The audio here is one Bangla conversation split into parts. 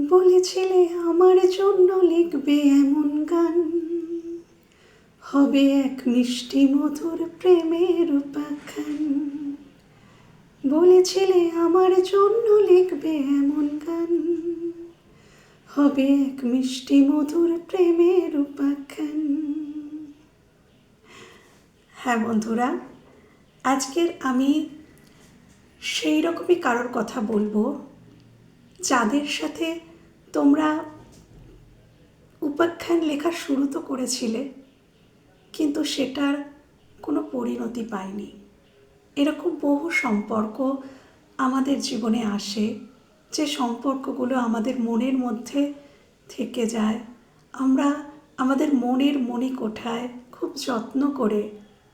বলেছিলে, আমার জন্য লিখবে এমন গান। হবে এক মিষ্টি মধুর প্রেমের উপাখ্যান। বলেছিলে, আমার জন্য লিখবে এমন গান। হবে এক মিষ্টি মধুর প্রেমের উপাখ্যান। হ্যাঁ বন্ধুরা, আজকের আমি সেই রকমই কারোর কথা বলব যাদের সাথে তোমরা উপাখ্যান লেখা শুরু তো করেছিলে, কিন্তু সেটার কোনো পরিণতি পায়নি এরকম বহু সম্পর্ক আমাদের জীবনে আসে, যে সম্পর্কগুলো আমাদের মনের মধ্যে থেকে যায়। আমরা আমাদের মনের মণিকোঠায় খুব যত্ন করে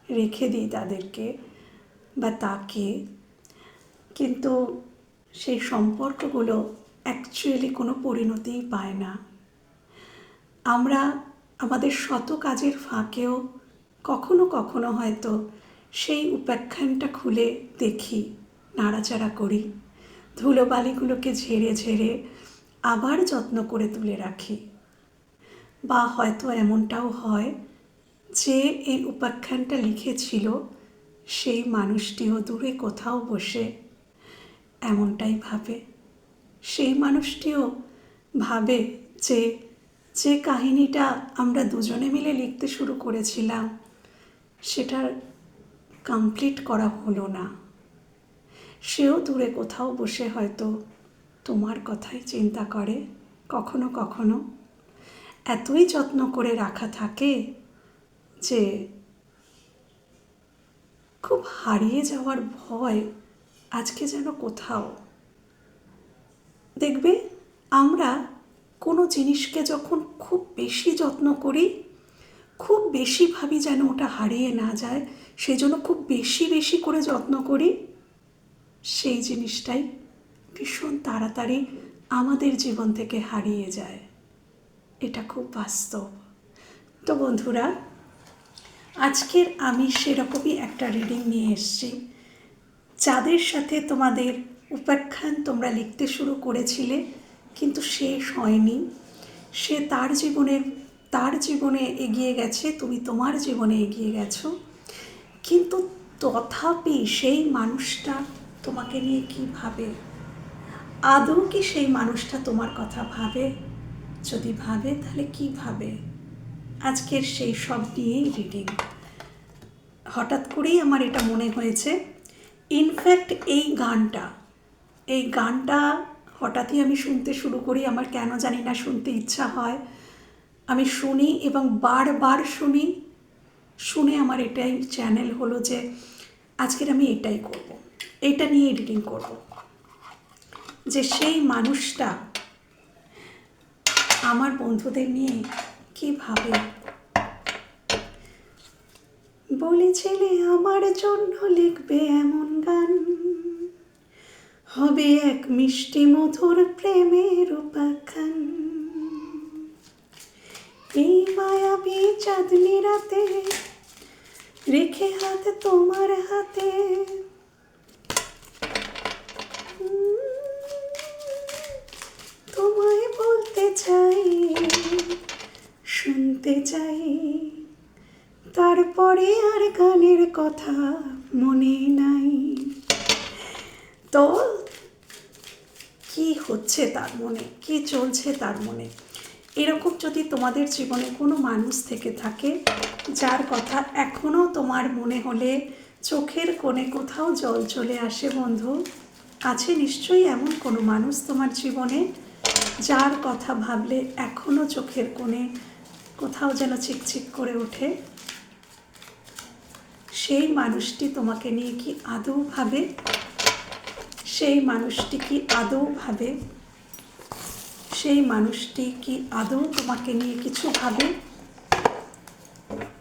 রেখে দিই তাদেরকে বা তাকে। কিন্তু সেই সম্পর্কগুলো অ্যাকচুয়ালি কোনো পরিণতিই পায় না। আমরা আমাদের শত কাজের ফাঁকেও কখনো কখনো হয়তো সেই উপাখ্যানটা খুলে দেখি, নাড়াচাড়া করি, ধুলোবালিগুলোকে ঝেড়ে ঝেড়ে আবার যত্ন করে তুলে রাখি। বা হয়তো এমনটাও হয় যে এই উপাখ্যানটা লিখেছিল সেই মানুষটিও দূরে কোথাও বসে এমনটাই ভাবে। সেই মানুষটিও ভাবে যে যে কাহিনীটা আমরা দুজনে মিলে লিখতে শুরু করেছিলাম, সেটার কমপ্লিট করা হলো না। সেও দূরে কোথাও বসে হয়তো তোমার কথাই চিন্তা করে, কখনো কখনো। এতই যত্ন করে রাখা থাকে যে, খুব হারিয়ে যাওয়ার ভয় আজকে যেন কোথাও। দেখবে, আমরা কোনো জিনিসকে যখন খুব বেশি যত্ন করি, খুব বেশি ভাবি যেন ওটা হারিয়ে না যায়, সেজন্য খুব বেশি বেশি করে যত্ন করি, সেই জিনিসটাই ভীষণ তাড়াতাড়ি আমাদের জীবন থেকে হারিয়ে যায়। এটা খুব বাস্তব। তো বন্ধুরা, আজকের আমি সেরকমই একটা রিডিং নিয়ে এসেছি। যাদের সাথে তোমাদের উপাখ্যান তোমরা লিখতে শুরু করেছিলে, কিন্তু শেষ হয়নি। সে তার জীবনের তার জীবনে এগিয়ে গেছে, তুমি তোমার জীবনে এগিয়ে গেছো। কিন্তু তথাপি সেই মানুষটা তোমাকে নিয়ে কি ভাবে? আদৌ কি সেই মানুষটা তোমার কথা ভাবে? যদি ভাবে, তাহলে কি ভাবে? আজকের সেই সব নিয়েই রিডিং হঠাৎ করেই আমার এটা মনে হয়েছে ইনফ্যাক্ট এই গানটা এই গানটা হঠাৎই আমি শুনতে শুরু করি, আমার কেন জানি না শুনতে ইচ্ছা হয় আমি শুনি এবং বারবার শুনি, শুনে আমার এটাই চ্যানেল হলো যে আজকের আমি এটাই করব। এটা নিয়ে এডিটিং করব। যে সেই মানুষটা আমার বন্ধুদের নিয়ে কি ভাবে বলেছিলে আমার জন্য লিখবে এমন গান। হবে এক মিষ্টি মধুর প্রেমের উপাখ্যান। এই মায়াবী চাঁদনি রাতে রেখে হাত তোমার হাতে আর গানের কথা মনে নাই। তো কি হচ্ছে তার মনে? কি চলছে তার মনে? এরকম যদি তোমাদের জীবনে কোনো মানুষ থেকে থাকে, যার কথা এখনও তোমার মনে হলে চোখের কোণে কোথাও জল চলে আসে বন্ধু, আছে নিশ্চয়ই এমন কোনো মানুষ তোমার জীবনে যার কথা ভাবলে এখনও চোখের কোণে কোথাও যেন চিকচিক করে ওঠে? সেই মানুষটি তোমাকে নিয়ে কি আদৌ ভাবে? সেই মানুষটি কি আদৌ ভাবে? সেই মানুষটি কি আদৌ তোমাকে নিয়ে কিছু ভাবে?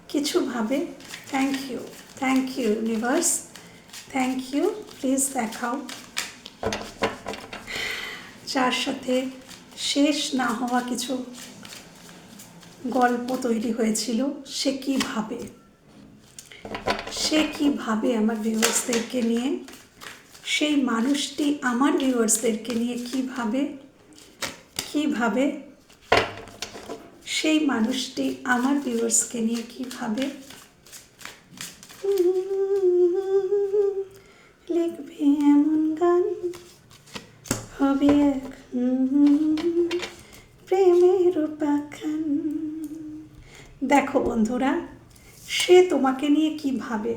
কিছু ভাবে? Thank you thank you universe thank you please দেখাও। যার সাথে শেষ না হওয়া কিছু গল্প তৈরি হয়েছিল, সে কি ভাবে? সে কি ভাবে আমার ভিউয়ার্সদেরকে নিয়ে, সেই মানুষটি আমার ভিউয়ার্সদেরকে নিয়ে কি ভাবে কি কীভাবে, সেই মানুষটি আমার ভিউয়ার্সকে নিয়ে কীভাবে লিখবে এমন গান? হবে এক প্রেমের উপাখ্যান। দেখো বন্ধুরা সে তোমাকে নিয়ে কি ভাবে?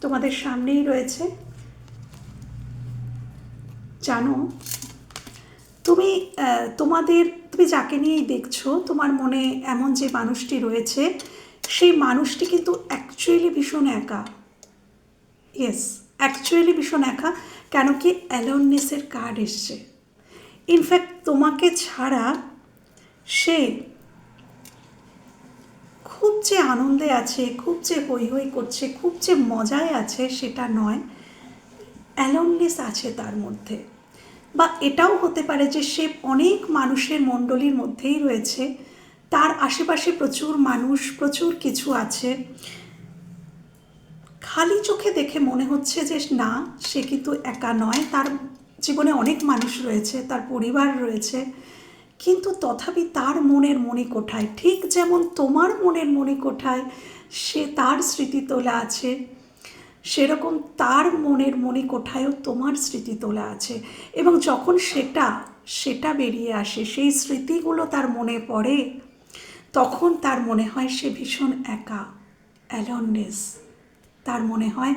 তোমাদের সামনেই রয়েছে। জানো, তুমি তোমাদের, তুমি যাকে নিয়েই দেখছ, তোমার মনে এমন যে মানুষটি রয়েছে, সেই মানুষটি কিন্তু অ্যাকচুয়ালি ভীষণ একা। ইয়েস অ্যাকচুয়ালি ভীষণ একা, কেন কি অ্যালোননেসের কার্ড এসছে। ইনফ্যাক্ট তোমাকে ছাড়া সে খুব যে আনন্দে আছে, খুব যে হই হই করছে, খুব যে মজায় আছে সেটা নয়। অ্যালোননেস আছে তার মধ্যে। বা এটাও হতে পারে যে সে অনেক মানুষের মণ্ডলীর মধ্যেই রয়েছে। তার আশেপাশে প্রচুর মানুষ, প্রচুর কিছু আছে। খালি চোখে দেখে মনে হচ্ছে যে না, সে কিন্তু একা নয়। তার জীবনে অনেক মানুষ রয়েছে, তার পরিবার রয়েছে। কিন্তু তথাপি তার মনের মনে কোঠায় ঠিক যেমন তোমার মনের মনে কোঠায় সে তার স্মৃতি তোলা আছে। সেরকম তার মনের মনে কোঠায়ও তোমার স্মৃতি তোলা আছে। এবং যখন সেটা সেটা বেরিয়ে আসে, সেই স্মৃতিগুলো তার মনে পড়ে, তখন তার মনে হয় সে ভীষণ একা অ্যালোননেস তার মনে হয়,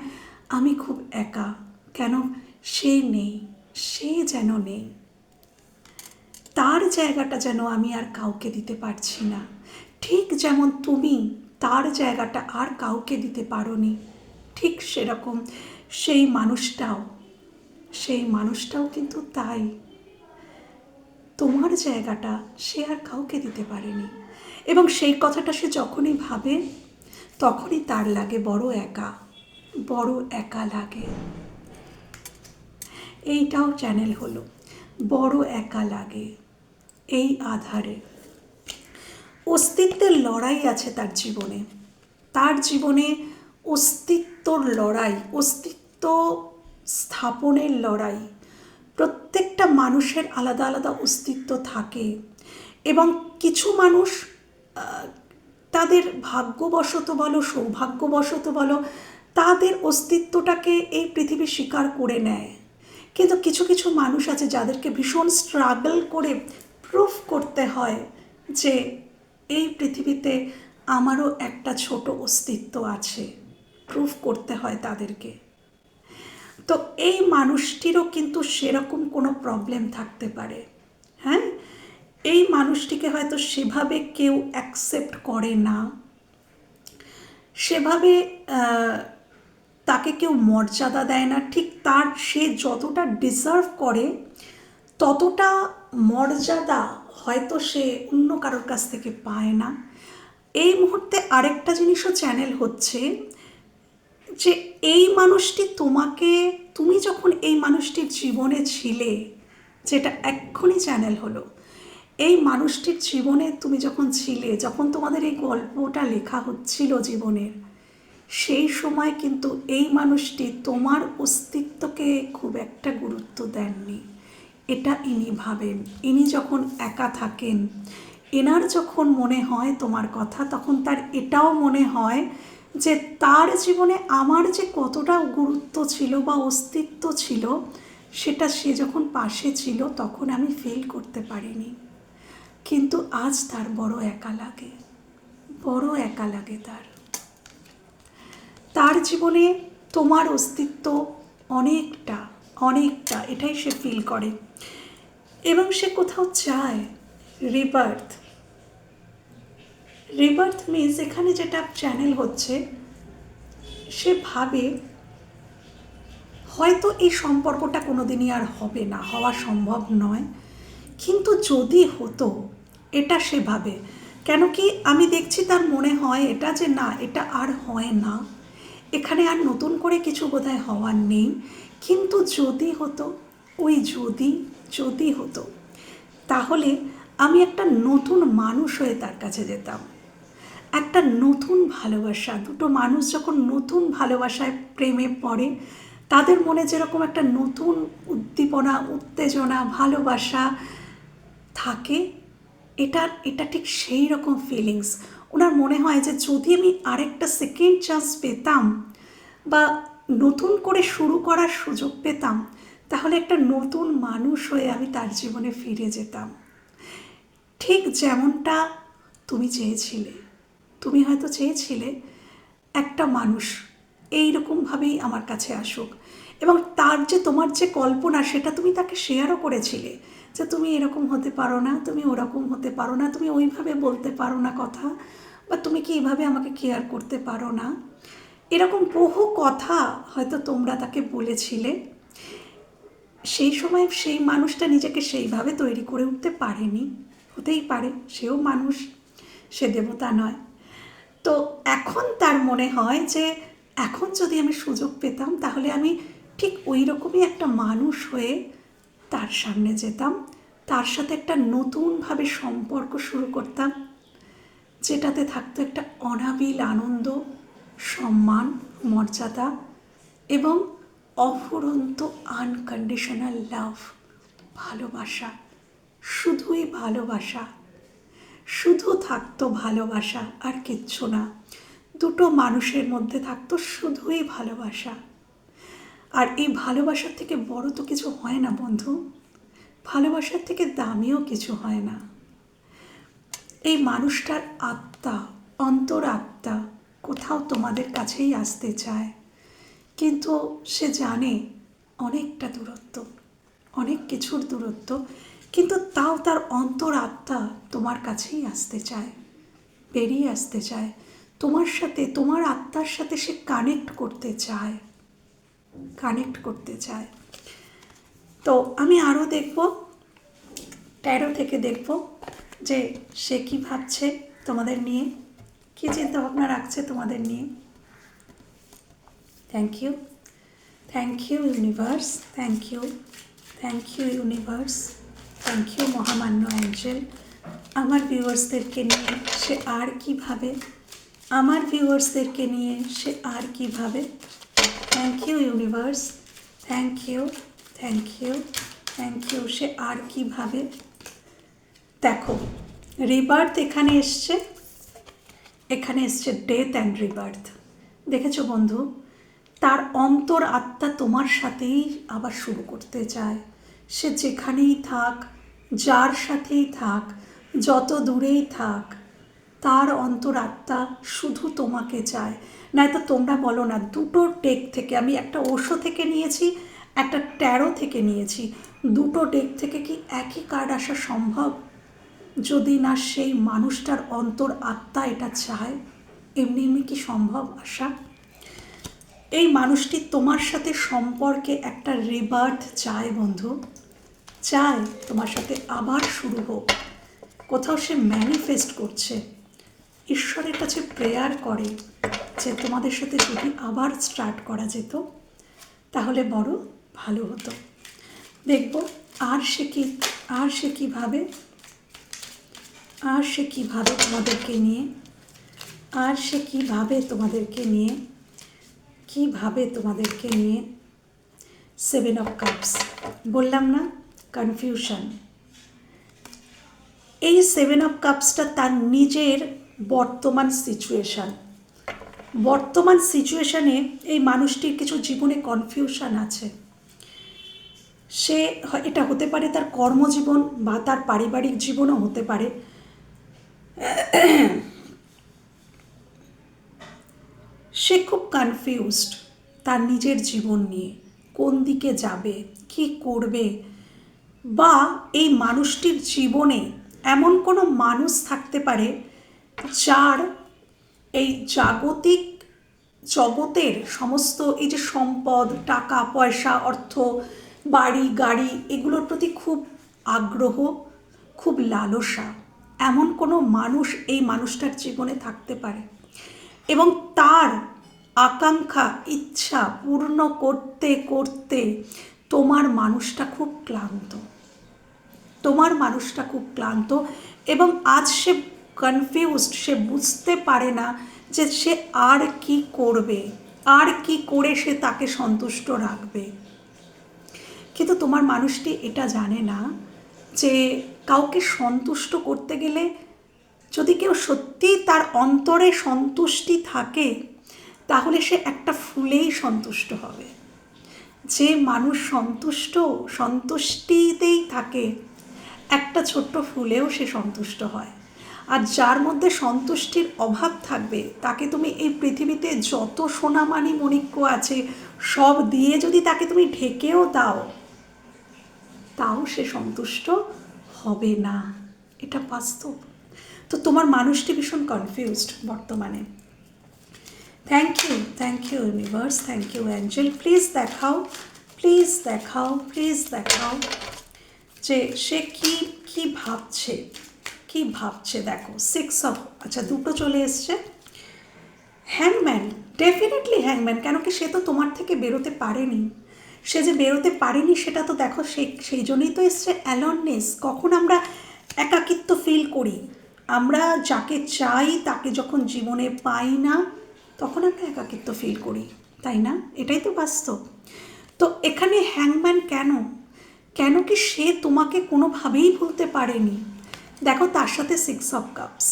আমি খুব একা, কেন সে নেই, সে যেন নেই। তার জায়গাটা যেন আমি আর কাউকে দিতে পারছি না। ঠিক যেমন তুমি, তার জায়গাটা আর কাউকে দিতে পারোনি। ঠিক সেরকম সেই মানুষটাও সেই মানুষটাও কিন্তু তাই। তোমার জায়গাটা সে আর কাউকে দিতে পারেনি। এবং সেই কথাটা সে যখনই ভাবে, তখনই তার লাগে বড় একা বড় একা লাগে। এইটাও চ্যানেল হলো, বড় একা লাগে। এই আধারে। অস্তিত্বের লড়াই আছে তার জীবনে। তার জীবনে অস্তিত্বর লড়াই, অস্তিত্ব স্থাপনের লড়াই, প্রত্যেকটা মানুষের আলাদা আলাদা অস্তিত্ব থাকে এবং কিছু মানুষ তাদের ভাগ্যবশত বলো, সৌভাগ্যবশত বলো, তাদের অস্তিত্বটাকে এই পৃথিবী স্বীকার করে নেয়। কিন্তু কিছু কিছু মানুষ আছে যাদেরকে ভীষণ স্ট্রাগল করে প্রুফ করতে হয় যে এই পৃথিবীতে আমারও একটা ছোট অস্তিত্ব আছে। প্রুফ করতে হয় তাদেরকে। তো এই মানুষটিরও কিন্তু সেরকম কোনো প্রবলেম থাকতে পারে। হ্যাঁ? এই মানুষটিকে হয়তো সেভাবে কেউ অ্যাকসেপ্ট করে না। সেভাবে তাকে কেউ মর্যাদা দেয় না। ঠিক তার, সে যতটা ডিজার্ভ করে ততটা মর্যাদা হয়তো সে অন্য কারোর কাছ থেকে পায় না। এই মুহূর্তে আরেকটা জিনিসও চ্যানেল হচ্ছে যে এই মানুষটি তোমাকে, তুমি যখন এই মানুষটির জীবনে ছিলে, যেটা এক্ষুনি চ্যানেল হলো, এই মানুষটির জীবনে তুমি যখন ছিলে, যখন তোমাদের এই গল্পটা লেখা হচ্ছিল জীবনের, সেই সময় কিন্তু এই মানুষটি তোমার অস্তিত্বকে খুব একটা গুরুত্ব দেননি। এটা ইনি ভাবেন। ইনি যখন একা থাকেন, এনার যখন মনে হয় তোমার কথা, তখন তার এটাও মনে হয় যে তার জীবনে আমার যে কতটা গুরুত্ব ছিল বা অস্তিত্ব ছিল, সেটা সে যখন পাশে ছিল, তখন আমি ফিল করতে পারিনি। কিন্তু আজ তার বড় একা লাগে, বড় একা লাগে তার। তার জীবনে তোমার অস্তিত্ব অনেকটা অনেকটা, এটাই সে ফিল করে। এবং সে কোথাও চায় রিবার্থ রিবার্থ মিনস এখানে যেটা চ্যানেল হচ্ছে, সে ভাবে হয়তো এই সম্পর্কটা কোনোদিনই আর হবে না, হওয়া সম্ভব নয়। কিন্তু যদি হতো, এটা সে ভাবে। কেন কি আমি দেখছি তার মনে হয় এটা যে না, এটা আর হয় না। এখানে আর নতুন করে কিছু বোধহয় হওয়ার নেই। কিন্তু যদি হতো, ওই যদি যদি হতো, তাহলে আমি একটা নতুন মানুষ হয়ে তার কাছে যেতাম। একটা নতুন ভালোবাসা, দুটো মানুষ যখন নতুন ভালোবাসায় প্রেমে পড়ে, তাদের মনে যেরকম একটা নতুন উদ্দীপনা, উত্তেজনা, ভালোবাসা থাকে এটা এটা ঠিক সেই রকম ফিলিংস ওনার মনে হয় যে যদি আমি আরেকটা সেকেন্ড চান্স পেতাম বা নতুন করে শুরু করার সুযোগ পেতাম, তাহলে একটা নতুন মানুষ হয়ে আমি তার জীবনে ফিরে যেতাম। ঠিক যেমনটা তুমি চেয়েছিলে। তুমি হয়তো চেয়েছিলে একটা মানুষ এই রকমভাবেই আমার কাছে আসুক এবং তার যে তোমার যে কল্পনা, সেটা তুমি তাকে শেয়ারও করেছিলে যে তুমি এরকম হতে পারো না, তুমি ওরকম হতে পারো না, তুমি ওইভাবে বলতে পারো না কথা বা তুমি কি এইভাবে আমাকে কেয়ার করতে পারো না। এরকম বহু কথা হয়তো তোমরা তাকে বলেছিলে। সেই সময় সেই মানুষটা নিজেকে সেইভাবে তৈরি করে উঠতে পারেনি। হতেই পারে, সেও মানুষ, সে দেবতা নয়। তো এখন তার মনে হয় যে, এখন যদি আমি সুযোগ পেতাম, তাহলে আমি ঠিক ওই রকমই একটা মানুষ হয়ে তার সামনে যেতাম। তার সাথে একটা নতুনভাবে সম্পর্ক শুরু করতাম, যেটাতে থাকতো একটা অনাবিল আনন্দ। সম্মান, মর্যাদা এবং অফুরন্ত আনকন্ডিশনাল লাভ ভালোবাসা। শুধুই ভালোবাসা। শুধু থাকতো ভালোবাসা আর কিচ্ছু না। দুটো মানুষের মধ্যে থাকতো শুধুই ভালোবাসা। আর এই ভালোবাসার থেকে বড় তো কিছু হয় না বন্ধু। ভালোবাসার থেকে দামিও কিছু হয় না। এই মানুষটার আত্মা, অন্তর আত্মা কোথাও তোমাদের কাছেই আসতে চায়। কিন্তু সে জানে অনেকটা দূরত্ব, অনেক কিছুর দূরত্ব, কিন্তু তাও তার অন্তর আত্মা তোমার কাছেই আসতে চায়, বেরিয়ে আসতে চায়। তোমার সাথে, তোমার আত্মার সাথে সে কানেক্ট করতে চায় কানেক্ট করতে চায়। তো আমি আরও দেখব ট্যারো থেকে দেখব যে সে কি ভাবছে তোমাদের নিয়ে। কী চিন্তা ভাবনা রাখছে তোমাদের নিয়ে? Thank you thank you universe thank you thank you universe thank you মহামান্য অ্যাঞ্জেল আমার ভিউয়ার্সদেরকে নিয়ে সে আর কীভাবে? আমার ভিউয়ার্সদেরকে নিয়ে সে আর কীভাবে? Thank you universe thank you thank you thank you সে আর কীভাবে? দেখো রিবার্থ এখানে এসছে। এখানে এসছে ডেথ অ্যান্ড রিবার্থ দেখেছ বন্ধু? তার অন্তর আত্মা তোমার সাথেই আবার শুরু করতে চায়। সে যেখানেই থাক, যার সাথেই থাক, যত দূরেই থাক, তার অন্তর আত্মা শুধু তোমাকে চায়। নয়তো তোমরা বলো না, দুটো ডেক থেকে আমি একটা ওষো থেকে নিয়েছি, একটা ট্যারো থেকে নিয়েছি। দুটো ডেক থেকে কি একই কার্ড আসা সম্ভব? যদি না সেই মানুষটার অন্তর আত্মা এটা চায়, এমনি এমনি কি সম্ভব, আশা? এই মানুষটি তোমার সাথে সম্পর্কে একটা রিবার্থ চায়, বন্ধু। চায়, তোমার সাথে আবার শুরু হোক। কোথাও সে ম্যানিফেস্ট করছে। ঈশ্বরের কাছে প্রেয়ার করে যে তোমাদের সাথে যদি আবার স্টার্ট করা যেত, তাহলে বড় ভালো হতো। দেখব, আর সে কি, আর সে কীভাবে আর সে কীভাবে তোমাদেরকে নিয়ে, আর সে কীভাবে তোমাদেরকে নিয়ে, কীভাবে তোমাদেরকে নিয়ে সেভেন অফ কাপস বললাম না? কনফিউশন এই সেভেন অফ কাপসটা তার নিজের বর্তমান সিচুয়েশান বর্তমান সিচুয়েশানে এই মানুষটির কিছু জীবনে কনফিউশন আছে। সে এটা হতে পারে তার কর্মজীবন বা তার পারিবারিক জীবনও হতে পারে। সে খুব কনফিউজড তার নিজের জীবন নিয়ে। কোন দিকে যাবে, কি করবে? বা এই মানুষটির জীবনে এমন কোনো মানুষ থাকতে পারে যার এই জাগতিক জগতের সমস্ত এই যে সম্পদ, টাকা, পয়সা, অর্থ, বাড়ি, গাড়ি, এগুলোর প্রতি খুব আগ্রহ, খুব লালসা। এমন কোনো মানুষ এই মানুষটার জীবনে থাকতে পারে। এবং তার আকাঙ্ক্ষা, ইচ্ছা পূর্ণ করতে করতে তোমার মানুষটা খুব ক্লান্ত। তোমার মানুষটা খুব ক্লান্ত এবং আজ সে কনফিউজড সে বুঝতে পারে না যে সে আর কি করবে, আর কি করে সে তাকে সন্তুষ্ট রাখবে। কিন্তু তোমার মানুষটি এটা জানে না যে কাউকে সন্তুষ্ট করতে গেলে যদি কেউ সত্যিই তার অন্তরে সন্তুষ্টি থাকে, তাহলে সে একটা ফুলেই সন্তুষ্ট হবে। যে মানুষ সন্তুষ্ট, সন্তুষ্টিতেই থাকে, একটা ছোট্ট ফুলেও সে সন্তুষ্ট হয়। আর যার মধ্যে সন্তুষ্টির অভাব থাকবে, তাকে তুমি এই পৃথিবীতে যত সোনামানি মণিক্য আছে, সব দিয়ে যদি তাকে তুমি ঢেকেও দাও, তাও সে সন্তুষ্ট হবে না। এটা বাস্তব। তো তোমার মানুষটি ভীষণ কনফিউজড বর্তমানে। Thank you thank you universe thank you angel please দেখাও প্লিজ দেখাও প্লিজ দেখাও যে সে কি কি ভাবছে কি ভাবছে দেখো। সিক্স অফ আচ্ছা দুটো চলে এসছে। হ্যাংম্যান ডেফিনেটলি হ্যাংম্যান কেন কি সে তো তোমার থেকে বেরোতে পারেনি। সে যে বেরোতে পারেনি সেটা তো দেখো সে, সেই জন্যই তো এসছে অ্যালননেস কখন আমরা একাকিত্ব ফিল করি? আমরা যাকে চাই তাকে যখন জীবনে পাই না, তখন আমরা একাকিত্ব ফিল করি, তাই না? এটাই তো বাস্তব। তো এখানে হ্যাংম্যান কেন? কেন কি সে তোমাকে কোনোভাবেই ভুলতে পারেনি? দেখো তার সাথে সিক্স অফ কাপস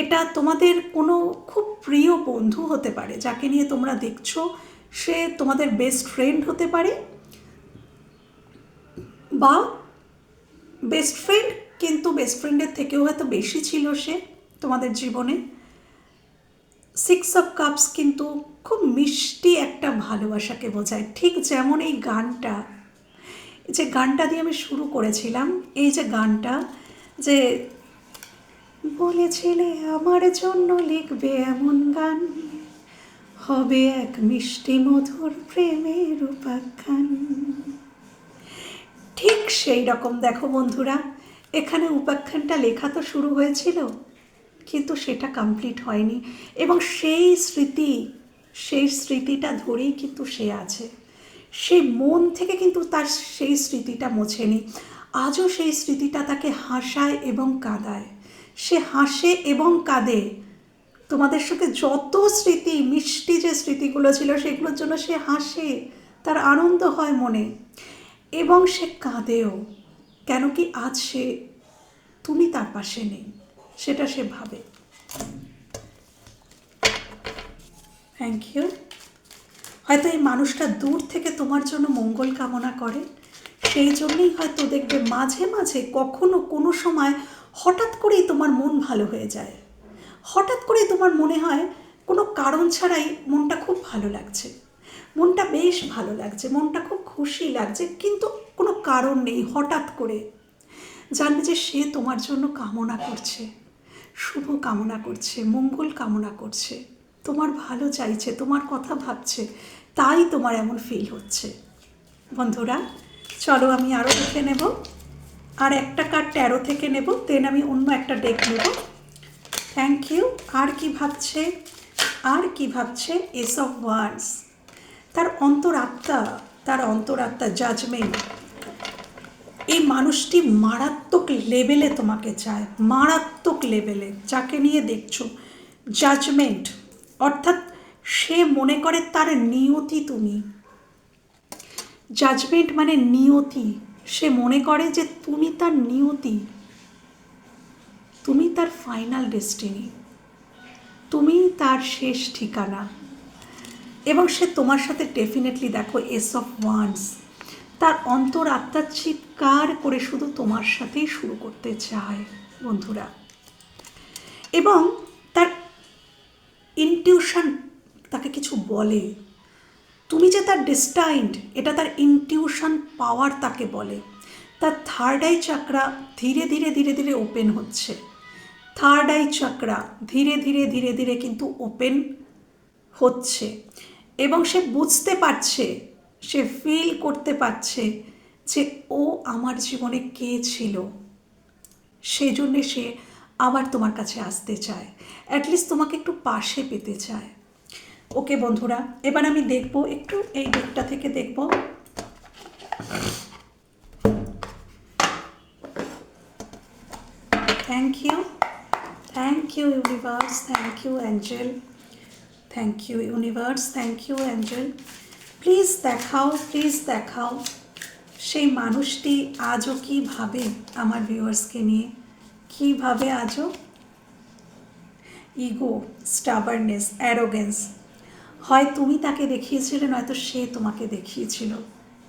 এটা তোমাদের কোনো খুব প্রিয় বন্ধু হতে পারে, যাকে নিয়ে তোমরা দেখছ। সে তোমাদের বেস্ট ফ্রেন্ড হতে পারে বা বেস্ট ফ্রেন্ড কিন্তু বেস্ট ফ্রেন্ডের থেকেও হয়তো বেশি ছিল সে তোমাদের জীবনে। সিক্স অফ কাপস কিন্তু খুব মিষ্টি একটা ভালোবাসাকে বোঝায়। ঠিক যেমন এই গানটা যে গানটা দিয়ে আমি শুরু করেছিলাম, এই যে গানটা যে বলেছিলে, আমার জন্য লিখবে এমন গান। হবে এক মিষ্টি মধুর প্রেমের উপাখ্যান। ঠিক সেই রকম দেখো বন্ধুরা, এখানে উপাখ্যানটা লেখা তো শুরু হয়েছিল, কিন্তু সেটা কমপ্লিট হয়নি। এবং সেই স্মৃতি, সেই স্মৃতিটা ধরেই কিন্তু সে আছে। সে মন থেকে কিন্তু তার সেই স্মৃতিটা মোছেনি। আজও সেই স্মৃতিটা তাকে হাসায় এবং কাঁদায়। সে হাসে এবং কাঁদে। তোমাদের সাথে যত স্মৃতি, মিষ্টি যে স্মৃতিগুলো ছিল, সেগুলোর জন্য সে হাসে, তার আনন্দ হয় মনে। এবং সে কাঁদেও, কেন কি আজ সে তুমি তার পাশে নেই, সেটা সে ভাবে। থ্যাংক ইউ হয়তো এই মানুষটা দূর থেকে তোমার জন্য মঙ্গল কামনা করে, সেই জন্যই হয়তো দেখবে মাঝে মাঝে কখনো কোনো সময় হঠাৎ করেই তোমার মন ভালো হয়ে যায়। হঠাৎ করে তোমার মনে হয় কোনো কারণ ছাড়াই মনটা খুব ভালো লাগছে। মনটা বেশ ভালো লাগছে, মনটা খুব খুশি লাগছে, কিন্তু কোনো কারণ নেই হঠাৎ করে। জানবে যে সে তোমার জন্য কামনা করছে, শুভ কামনা করছে, মঙ্গল কামনা করছে। তোমার ভালো চাইছে, তোমার কথা ভাবছে, তাই তোমার এমন ফিল হচ্ছে। বন্ধুরা, চলো আমি আরও দেখে নেব। আর একটা কার্ড ট্যারো থেকে নেব দেন আমি অন্য একটা ডেক নেব। থ্যাংক ইউ আর কি ভাবছে? আর কি ভাবছে? এস অফ ওয়ার্ডস তার অন্তরাত্মা তার অন্তরাত্মা জাজমেন্ট এই মানুষটি মারাত্মক লেভেলে তোমাকে চায়। মারাত্মক লেভেলে যাকে নিয়ে দেখছ? জাজমেন্ট অর্থাৎ সে মনে করে তার নিয়তি তুমি। জাজমেন্ট মানে নিয়তি। সে মনে করে যে তুমি তার নিয়তি। তুমি তার ফাইনাল ডেস্টিনি তুমি তার শেষ ঠিকানা, এবং সে তোমার সাথে ডেফিনেটলি দেখো এস অফ ওয়ান্স তার অন্তর আত্মার চিৎকার করে শুধু তোমার সাথেই শুরু করতে চায় বন্ধুরা। এবং তার ইনটিউশন তাকে কিছু বলে, তুমি যে তার ডিস্টাইন্ড এটা তার ইনটিউশন পাওয়ার তাকে বলে, তার থার্ড আই চাকরা ধীরে ধীরে ধীরে ধীরে ওপেন হচ্ছে। থার্ড আই চাকরা ধীরে ধীরে ধীরে ধীরে কিন্তু ওপেন হচ্ছে। এবং সে বুঝতে পারছে, সে ফিল করতে পারছে যে, ও আমার জীবনে কে ছিল? সেই জন্যে সে আবার তোমার কাছে আসতে চায়। অ্যাটলিস্ট তোমাকে একটু পাশে পেতে চায়। ওকে বন্ধুরা, এবার আমি দেখব, একটু এই দিকটা থেকে দেখব। Thank you thank you universe thank you angel thank you universe thank you angel please দেখাও প্লিজ দেখাও সেই মানুষটি আজও কী ভাবে আমার ভিউয়ার্সকে নিয়ে? কী ভাবে আজও? ইগো স্টাবারনেস অ্যারোগেন্স হয় তুমি তাকে দেখিয়েছিলে, নয়তো সে তোমাকে দেখিয়েছিল।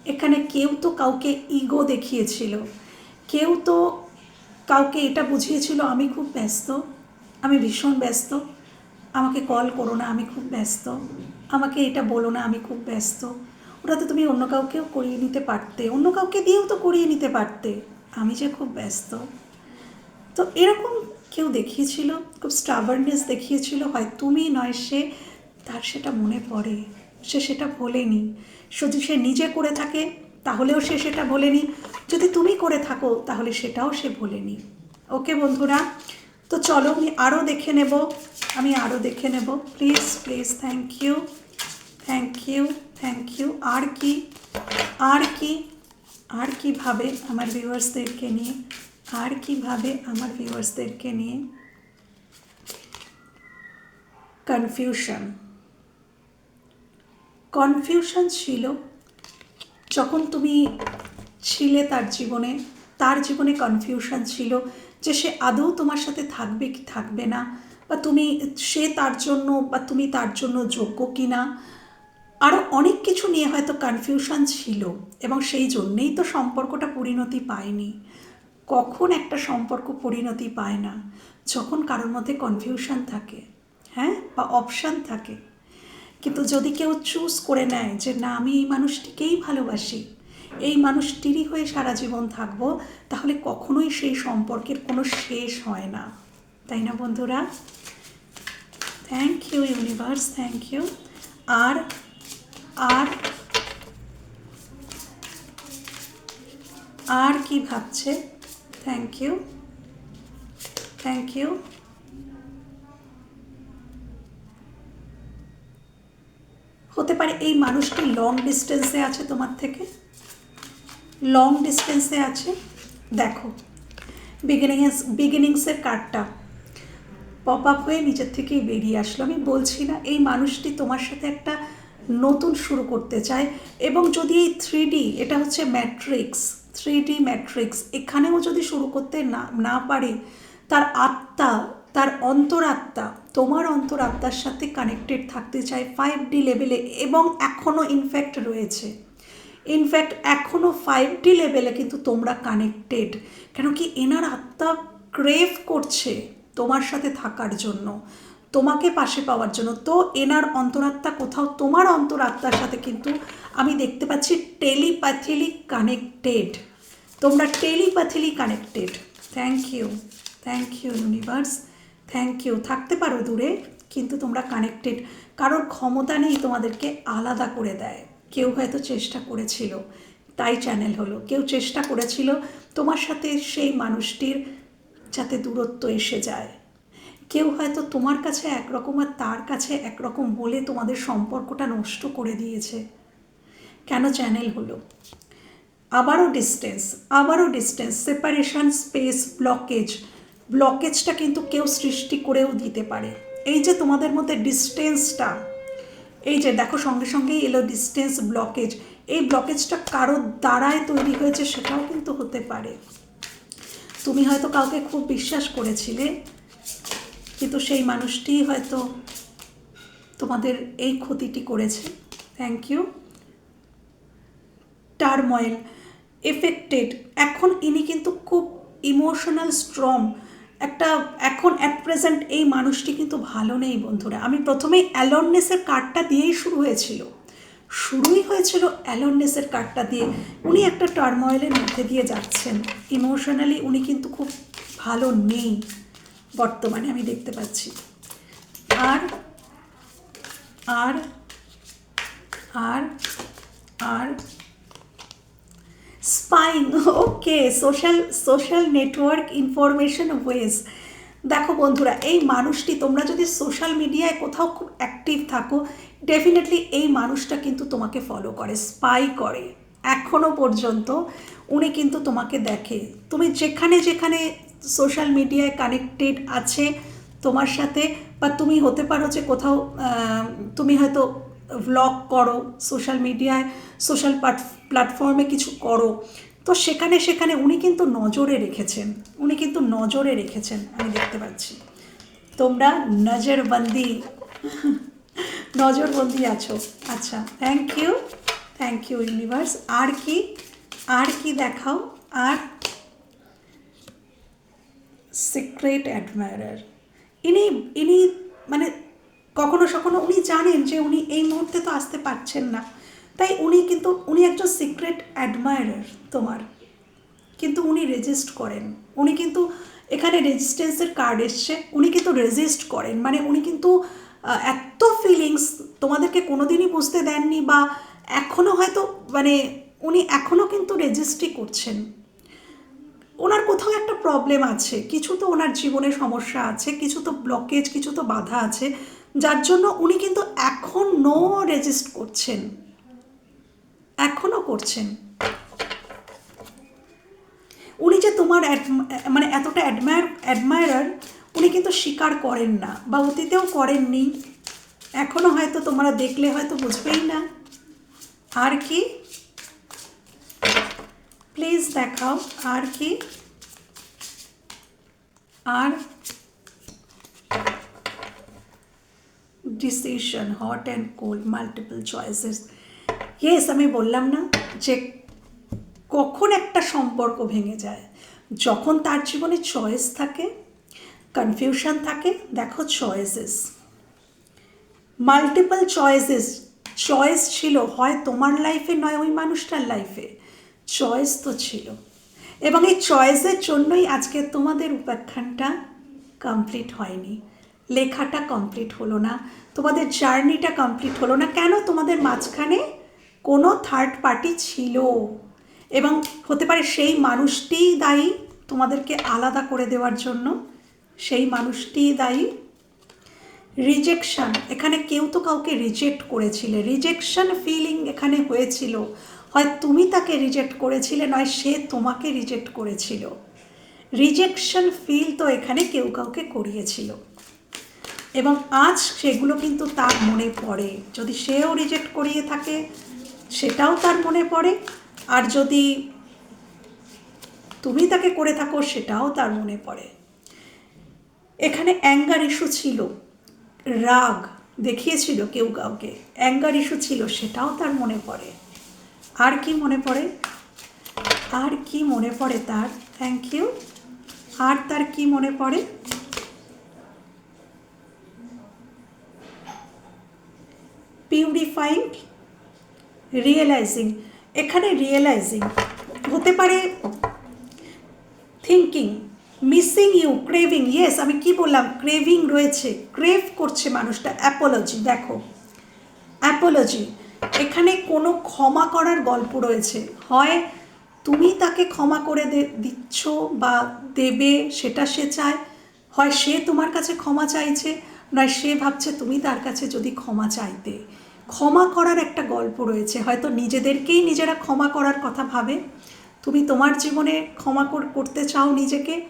এখানে কেউ তো কাউকে ইগো দেখিয়েছিল। কেউ তো কাউকে এটা বুঝিয়েছিল, আমি খুব ব্যস্ত। আমি ভীষণ ব্যস্ত। আমাকে কল করো না, আমি খুব ব্যস্ত। আমাকে এটা বলো না, আমি খুব ব্যস্ত। ওটা তো তুমি অন্য কাউকেও করিয়ে নিতে পারতে। অন্য কাউকে দিয়েও তো করিয়ে নিতে পারতে। আমি যে খুব ব্যস্ত। তো এরকম কেউ দেখিয়েছিল, খুব স্টাবারনেস দেখিয়েছিল, হয় তুমি নয় সে, তার সেটা মনে পড়ে। সে সেটা ভোলেনি। যদি সে নিজে করে থাকে, তাহলেও সে সেটা ভোলেনি। যদি তুমি করে থাকো, তাহলে সেটাও সে ভোলেনি। ওকে বন্ধুরা, তো চলো আমি আরও দেখে নেব, আমি আরও দেখে নেব। Please please thank you thank you thank you আর কি আর কি, আর কীভাবে আমার ভিউয়ার্সদেরকে নিয়ে, আর কীভাবে আমার ভিউয়ার্সদেরকে নিয়ে কনফিউশন কনফিউশন ছিল যখন তুমি ছিলে তার জীবনে তার জীবনে কনফিউশন ছিল যে সে আদৌ তোমার সাথে থাকবে কি থাকবে না? বা তুমি সে তার জন্য বা তুমি তার জন্য যোগ্য কি না আরও অনেক কিছু নিয়ে হয়তো কনফিউশন ছিল এবং সেই জন্যেই তো সম্পর্কটা পরিণতি পায়নি। কখন একটা সম্পর্ক পরিণতি পায় না? যখন কারোর মধ্যে কনফিউশন থাকে হ্যাঁ? বা অপশান থাকে। কিন্তু যদি কেউ চুজ করে নেয় যে, না, আমি এই মানুষটিকেই ভালোবাসি। এই মানুষটিরই হয়ে সারা জীবন থাকব, তাহলে কখনোই সেই সম্পর্কের কোনো শেষ হয় না। তাই না বন্ধুরা? Thank you universe thank you আর আর আর কি ভাবছে? থ্যাংক ইউ থ্যাংক ইউ হতে পারে এই মানুষটি লং ডিস্টেন্সে আছে তোমার থেকে? লং ডিস্টেন্সে আছে। দেখো বিগিনিংস বিগিনিংসের কার্ডটা পপ আপ হয়ে নিজের থেকেই বেরিয়ে আসলো। আমি বলছি না, এই মানুষটি তোমার সাথে একটা নতুন শুরু করতে চায় এবং যদি এই থ্রি এটা হচ্ছে ম্যাট্রিক্স থ্রি ডি ম্যাট্রিক্স এখানেও যদি শুরু করতে না না পারে, তার আত্মা, তার অন্তরাত্মা, তোমার অন্তরাত্মার সাথে কানেক্টেড থাকতে চায় ফাইভ ডি লেভেলে এবং এখনও ইনফ্যাক্ট রয়েছে। ইনফ্যাক্ট এখনও ফাইভ ডি লেভেলে কিন্তু তোমরা কানেক্টেড কেন কি এনার আত্মা ক্রেভ করছে তোমার সাথে থাকার জন্য, তোমাকে পাশে পাওয়ার জন্য। তো এনার অন্তরাত্মা কোথাও তোমার অন্তরাত্মার সাথে কিন্তু আমি দেখতে পাচ্ছি টেলিপ্যাথিলি কানেক্টেড তোমরা telepathically connected thank you thank you universe thank you থাকতে পারো দূরে, কিন্তু তোমরা কানেক্টেড কারোর ক্ষমতা নেই তোমাদেরকে আলাদা করে দেয়। কেউ হয়তো চেষ্টা করেছিল, তাই চ্যানেল হলো। কেউ চেষ্টা করেছিল তোমার সাথে সেই মানুষটির যাতে দূরত্ব এসে যায়। কেউ হয়তো তোমার কাছে একরকম আর তার কাছে একরকম বলে তোমাদের সম্পর্কটা নষ্ট করে দিয়েছে। কেন চ্যানেল হলো? আবারও ডিস্টেন্স আবারও ডিস্টেন্স সেপারেশন স্পেস ব্লকেজ ব্লকেজটা কিন্তু কেউ সৃষ্টি করেও দিতে পারে। এই যে তোমাদের মধ্যে ডিস্টেন্সটা এই যে দেখো সঙ্গে সঙ্গেই এলো ডিস্টেন্স ব্লকেজ এই ব্লকেজটা কারোর দ্বারায় তৈরি হয়েছে সেটাও কিন্তু হতে পারে। তুমি হয়তো কাউকে খুব বিশ্বাস করেছিলে, কিন্তু সেই মানুষটি হয়তো তোমাদের এই ক্ষতিটি করেছে। থ্যাংক ইউ টার্ময়েল এফেক্টেড এখন ইনি কিন্তু খুব ইমোশনাল স্ট্রং একটা, এখন অ্যাট প্রেজেন্ট এই মানুষটি কিন্তু ভালো নেই বন্ধুরা। আমি প্রথমেই অ্যালননেসের কার্ডটা দিয়েই শুরু হয়েছিল। শুরুই হয়েছিল অ্যালননেসের কার্ডটা দিয়ে। উনি একটা টার্ময়েলের মধ্যে দিয়ে যাচ্ছেন। ইমোশনালি উনি কিন্তু খুব ভালো নেই বর্তমানে আমি দেখতে পাচ্ছি। আর আর আর আর spying okay social social network information ways দেখো বন্ধুরা, এই মানুষটি, তোমরা যদি সোশ্যাল মিডিয়ায় কোথাও খুব অ্যাক্টিভ থাকো ডেফিনেটলি এই মানুষটা কিন্তু তোমাকে ফলো করে স্পাই করে। এখনও পর্যন্ত উনি কিন্তু তোমাকে দেখে। তুমি যেখানে যেখানে সোশ্যাল মিডিয়ায় কানেক্টেড আছে তোমার সাথে, বা তুমি হতে পারো যে কোথাও তুমি হয়তো ভ্লগ করো সোশ্যাল মিডিয়ায় সোশ্যাল প্ল্যাটফর্মে কিছু করো। তো সেখানে সেখানে উনি কিন্তু নজরে রেখেছেন। উনি কিন্তু নজরে রেখেছেন, আমি দেখতে পাচ্ছি। তোমরা নজরবন্দি নজরবন্দি আছো। আচ্ছা thank you thank you universe আর কি আর কি দেখাও? আর সিক্রেট অ্যাডমায়ারার ইনি ইনি মানে কখনো সখনো উনি জানেন যে উনি এই মুহূর্তে তো আসতে পারছেন না। তাই উনি কিন্তু, উনি একজন সিক্রেট অ্যাডমায়ারার তোমার। কিন্তু উনি রেজিস্ট করেন। উনি কিন্তু এখানে রেজিস্ট্যান্সের কার্ড এসছে। উনি কিন্তু রেজিস্ট করেন। মানে উনি কিন্তু এত ফিলিংস তোমাদেরকে কোনোদিনই বুঝতে দেননি বা এখনও হয়তো মানে উনি এখনও কিন্তু রেজিস্ট্রি করছেন। ওনার কোথাও একটা প্রবলেম আছে। কিছু তো ওনার জীবনে সমস্যা আছে, কিছু তো ব্লকেজ কিছু তো বাধা আছে। যার জন্য উনি কিন্তু এখনও রেজিস্ট করছেন। এখনও করছেন। উনি যে তোমার মানে এতটা অ্যাডমায়ার অ্যাডমায়ারার উনি কিন্তু স্বীকার করেন না বা অতীতেও করেননি। এখনও হয়তো তোমরা দেখলে হয়তো বুঝবেই না। আর কি? প্লিজ দেখাও, আর কি? আর decision hot and cold multiple choices yes আমি বললাম না যে কখন একটা সম্পর্ক ভেঙে যায়। যখন তার জীবনে চয়েস থাকে কনফিউশন থাকে, দেখো চয়েসেস মাল্টিপল চয়েসেস চয়েস ছিল, হয় তোমার লাইফে নয় ওই মানুষটার লাইফে চয়েস তো ছিল। এবং এই চয়েসের জন্যই আজকে তোমাদের উপাখ্যানটা কমপ্লিট হয়নি। লেখাটা কমপ্লিট হলো না। তোমাদের জার্নিটা কমপ্লিট হলো না। কেন তোমাদের মাঝখানে কোনো থার্ড পার্টি ছিল? এবং হতে পারে সেই মানুষটিই দায়ী তোমাদেরকে আলাদা করে দেওয়ার জন্য। সেই মানুষটিই দায়ী। রিজেকশন এখানে কেউ তো কাউকে রিজেক্ট করেছিলে। রিজেকশন ফিলিং এখানে হয়েছিল। হয় তুমি তাকে রিজেক্ট করেছিলে, নয় সে তোমাকে রিজেক্ট করেছিল। রিজেকশন ফিল তো এখানে কেউ কাউকে করিয়েছিল। এবং আজ সেগুলো কিন্তু তার মনে পড়ে। যদি সেও রিজেক্ট করিয়ে থাকে, সেটাও তার মনে পড়ে। আর যদি তুমি তাকে করে থাকো, সেটাও তার মনে পড়ে। এখানে অ্যাঙ্গার ইস্যু ছিল। রাগ দেখিয়েছিল কেউ কাউকে। অ্যাঙ্গার ইস্যু ছিল, সেটাও তার মনে পড়ে। আর কি মনে পড়ে? আর কি মনে পড়ে তার? থ্যাংক ইউ আর তার কি মনে পড়ে? পিউরিফাইং রিয়েলাইজিং এখানে রিয়েলাইজিং হতে পারে thinking missing you craving yes আমি কি বললাম? ক্রেভিং রয়েছে ক্রেভ করছে মানুষটা অ্যাপোলজি দেখো অ্যাপোলজি এখানে কোনো ক্ষমা করার গল্প রয়েছে, হয় তুমি তাকে ক্ষমা করে দিচ্ছ বা দেবে, সেটা সে চায়, হয় সে তোমার কাছে ক্ষমা চাইছে, নয় সে ভাবছে তুমি তার কাছে যদি ক্ষমা চাইতে। ক্ষমা করার একটা গল্প রয়েছে। হয়তো নিজেদেরকেই নিজেরা ক্ষমা করার কথা ভাবে। তুমি তোমার জীবনে ক্ষমা কর- করতে চাও নিজেকে,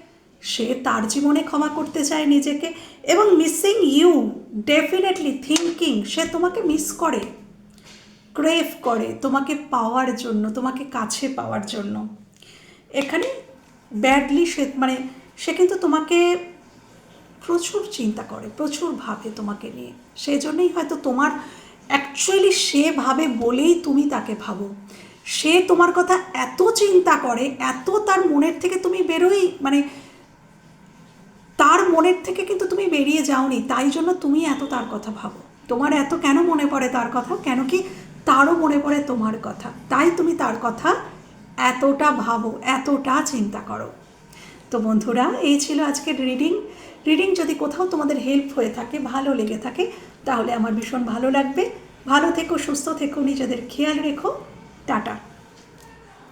সে তার জীবনে ক্ষমা করতে চায় নিজেকে এবং মিসিং ইউ ডেফিনেটলি থিঙ্কিং সে তোমাকে মিস করে ক্রেভ করে, তোমাকে পাওয়ার জন্য, তোমাকে কাছে পাওয়ার জন্য। এখানে ব্যাডলি সে মানে সে কিন্তু তোমাকে প্রচুর চিন্তা করে, প্রচুর ভাবে তোমাকে নিয়ে। সেই জন্যই হয়তো তোমার অ্যাকচুয়ালি সে ভাবে বলেই তুমি তাকে ভাবো। সে তোমার কথা এত চিন্তা করে, এত তার মনের থেকে তুমি বেরোই মানে তার মনের থেকে কিন্তু তুমি বেরিয়ে যাওনি, তাই জন্য তুমি এত তার কথা ভাবো। তোমার এত কেন মনে পড়ে তার কথা? কেন কি তারও মনে পড়ে তোমার কথা। তাই তুমি তার কথা এতটা ভাবো, এতটা চিন্তা করো। তো বন্ধুরা, এই ছিল আজকের রিডিং রিডিং যদি কোথাও তোমাদের হেল্প হয়ে থাকে, ভালো লেগে থাকে তাহলে আমার ভীষণ ভালো লাগবে। ভালো থেকো সুস্থ থেকো নিজেদের খেয়াল রেখো। টাটা।